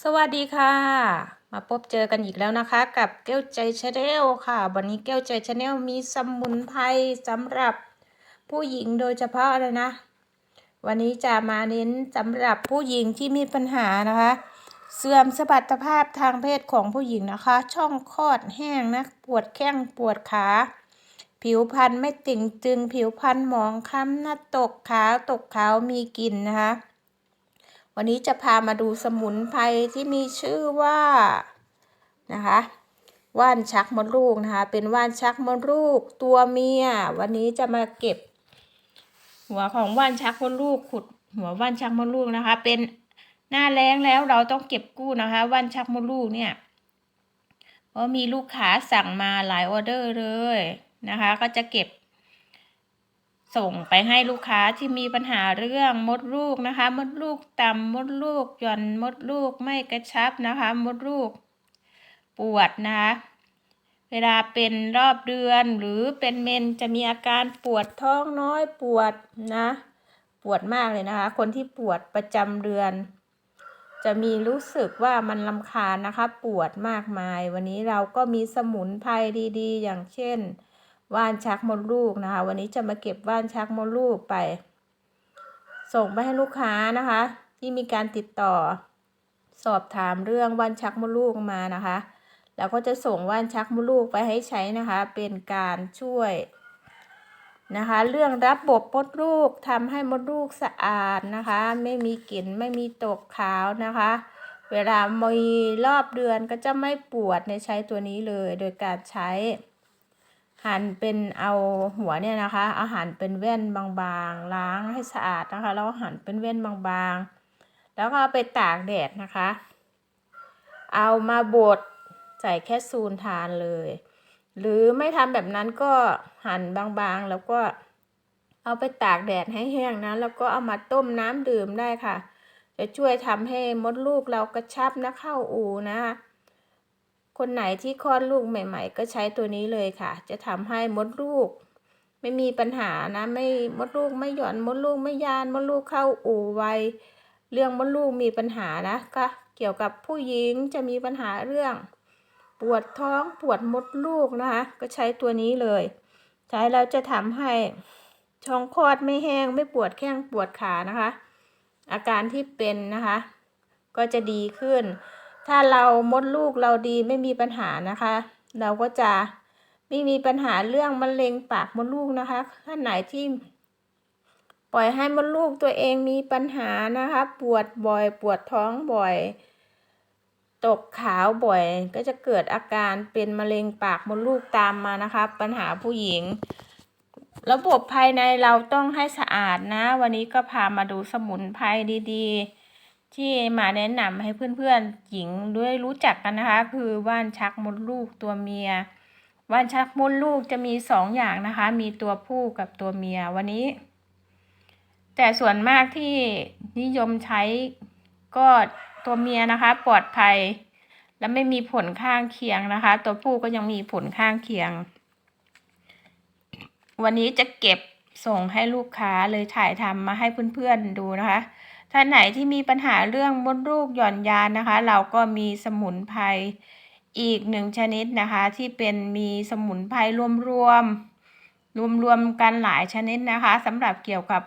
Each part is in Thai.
สวัสดีค่ะ มาพบเจอกันอีกแล้วนะคะ กับแก้วใจชาแนลค่ะ วันนี้แก้วใจชาแนลมีสมุนไพรสำหรับผู้หญิงโดยเฉพาะเลยนะ วันนี้จะมาเน้นสำหรับผู้หญิงที่มีปัญหานะคะ เสื่อมสมรรถภาพทางเพศของผู้หญิงนะคะ ช่องคลอดแห้งนะปวดแข้งปวดขา ผิวพรรณไม่ติ่งตึง ผิวพรรณหมองคล้ำหน้าตกขาวตกขาวมีกลิ่นนะคะ วันนี้จะพามาดูสมุนไพรที่มีชื่อว่านะคะว่านชักมดลูกนะคะ เป็นว่านชักมดลูกตัวเมีย วันนี้จะมาเก็บ หัวของว่านชักมดลูกขุดหัวว่านชักมดลูกนะคะ เป็นหน้าแรงแล้วเราต้องเก็บกู้นะคะว่านชักมดลูกเนี่ยเพราะมีลูกค้าสั่งมาหลายออเดอร์เลยนะคะ ก็จะเก็บ ส่งไปให้ลูกค้าที่มีปัญหาเรื่องมดลูกนะคะ มดลูกต่ำมดลูกหย่อนมดลูกไม่กระชับนะคะ มดลูก ปวดนะคะ เวลาเป็นรอบเดือนหรือเป็นเมนจะมีอาการปวดท้องน้อยปวดนะ ปวดมากเลยนะคะ คนที่ปวดประจำเดือน จะมีรู้สึกว่ามันลำคาญนะคะ ปวดมากมาย วันนี้เราก็มีสมุนไพรดี ๆ อย่างเช่น ว่านชักมดลูกนะคะ วันนี้จะมาเก็บว่านชักมดลูกไป ส่งไปให้ลูกค้านะคะ ที่มีการติดต่อ สอบถามเรื่องว่านชักมดลูกมานะคะ แล้วก็จะส่งว่านชักมดลูกไปให้ใช้นะคะ เป็นการช่วยนะคะ เรื่องรับบมดลูกทำให้มดลูกสะอาดนะคะ ไม่มีกลิ่นไม่มีตกขาวนะคะ เวลามีรอบเดือนก็จะไม่ปวดในใช้ตัวนี้เลย โดยการใช้ หั่นเป็นเอาหัวเนี่ยนะคะเอาหั่นเป็นแว่นบางๆ ล้างให้สะอาดนะคะ แล้วหั่นเป็นแว่นบางๆ แล้วก็เอาไปตากแดดนะคะ เอามาบดใส่แค่ซูนทานเลย หรือไม่ทำแบบนั้นก็หั่นบางๆ แล้วก็เอาไปตากแดดให้แห้งนะ แล้วก็เอามาต้มน้ำดื่มได้ค่ะ จะช่วยทำให้มดลูกเรากระชับนะเข้าอูนะ คนไหนที่คลอดลูกใหม่ ๆ ก็ใช้ตัวนี้เลยค่ะ จะทำให้มดลูก ไม่มีปัญหานะไม่มดลูกไม่หย่อนมดลูกไม่ยานมดลูกเข้าอู่ไวเรื่องมดลูกมีปัญหานะคะเกี่ยวกับผู้หญิงจะมีปัญหาเรื่อง ปวดท้องปวดมดลูกนะคะก็ใช้ตัวนี้เลย ใช้แล้วจะทำให้ช่องคลอดไม่แห้งไม่ปวดแข้งปวดขานะคะ อาการที่เป็นนะคะ ก็จะดีขึ้น ถ้าเรามดลูกเราดีไม่มีปัญหานะคะ เราก็จะไม่มีปัญหาเรื่องมะเร็งปากมดลูกนะคะท่านไหนที่ปล่อยให้มดลูกตัวเองมีปัญหานะคะ ปวดบ่อยปวดท้องบ่อย ตกขาวบ่อย ก็จะเกิดอาการเป็นมะเร็งปากมดลูกตามมานะคะ ปัญหาผู้หญิง ระบบภายในเราต้องให้สะอาดนะ วันนี้ก็พามาดูสมุนไพรดีๆ ที่มาแนะนำให้เพื่อนๆหญิงด้วยรู้จักกันนะคะ คือว่านชักมดลูกตัวเมีย ว่านชักมดลูกจะมีสองอย่างนะคะ มีตัวผู้กับตัวเมียวันนี้ แต่ส่วนมากที่นิยมใช้ก็ตัวเมียนะคะ ปลอดภัย และไม่มีผลข้างเคียงนะคะ ตัวผู้ก็ยังมีผลข้างเคียง วันนี้จะเก็บส่งให้ลูกค้าเลยถ่ายทำมาให้เพื่อนๆดูนะคะ ท่านไหนที่มีปัญหาเรื่องมดลูกหย่อนยานนะคะ เราก็มีสมุนไพรอีกหนึ่งชนิดนะคะ ที่เป็นมีสมุนไพรรวมๆรวมๆกันหลายชนิดนะคะสำหรับเกี่ยวกับ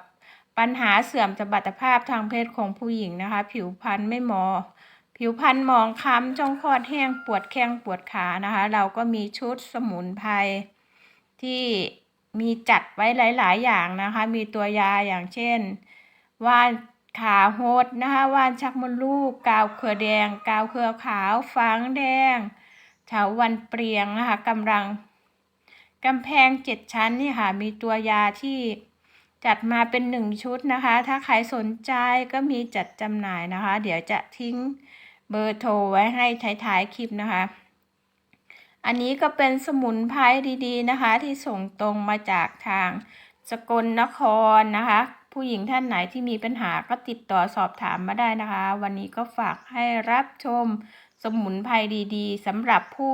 ปัญหาเสื่อมสมรรถภาพทางเพศของผู้หญิงนะคะ ผิวพรรณไม่หมอ ผิวพรรณหมองคล้ำจ้องคลอดแห้งปวดแข้งปวดขานะคะ เราก็มีชุดสมุนไพรที่มีจัดไว้หลาย ๆ อย่างนะคะ มีตัวยาอย่างเช่น ว่าน ขาโฮดนะคะว่านชักมดลูก กาวเขือแดง กาวเขือขาวฟางแดงเถาวันเปรียงนะคะกำลังกำแพงเจ็ดชั้นนี่ค่ะมีตัวยาที่จัดมาเป็นหนึ่งชุดนะคะ ถ้าใครสนใจก็มีจัดจำหน่ายนะคะ เดี๋ยวจะทิ้งเบอร์โทรไว้ให้ท้ายๆคลิปนะคะ อันนี้ก็เป็นสมุนไพรดีๆนะคะ ที่ส่งตรงมาจากทางสกลนครนะคะ ผู้หญิงท่านไหนที่มีปัญหาก็ติดต่อสอบถามมาได้นะคะ วันนี้ก็ฝากให้รับชมสมุนไพรดี ๆสำหรับผู้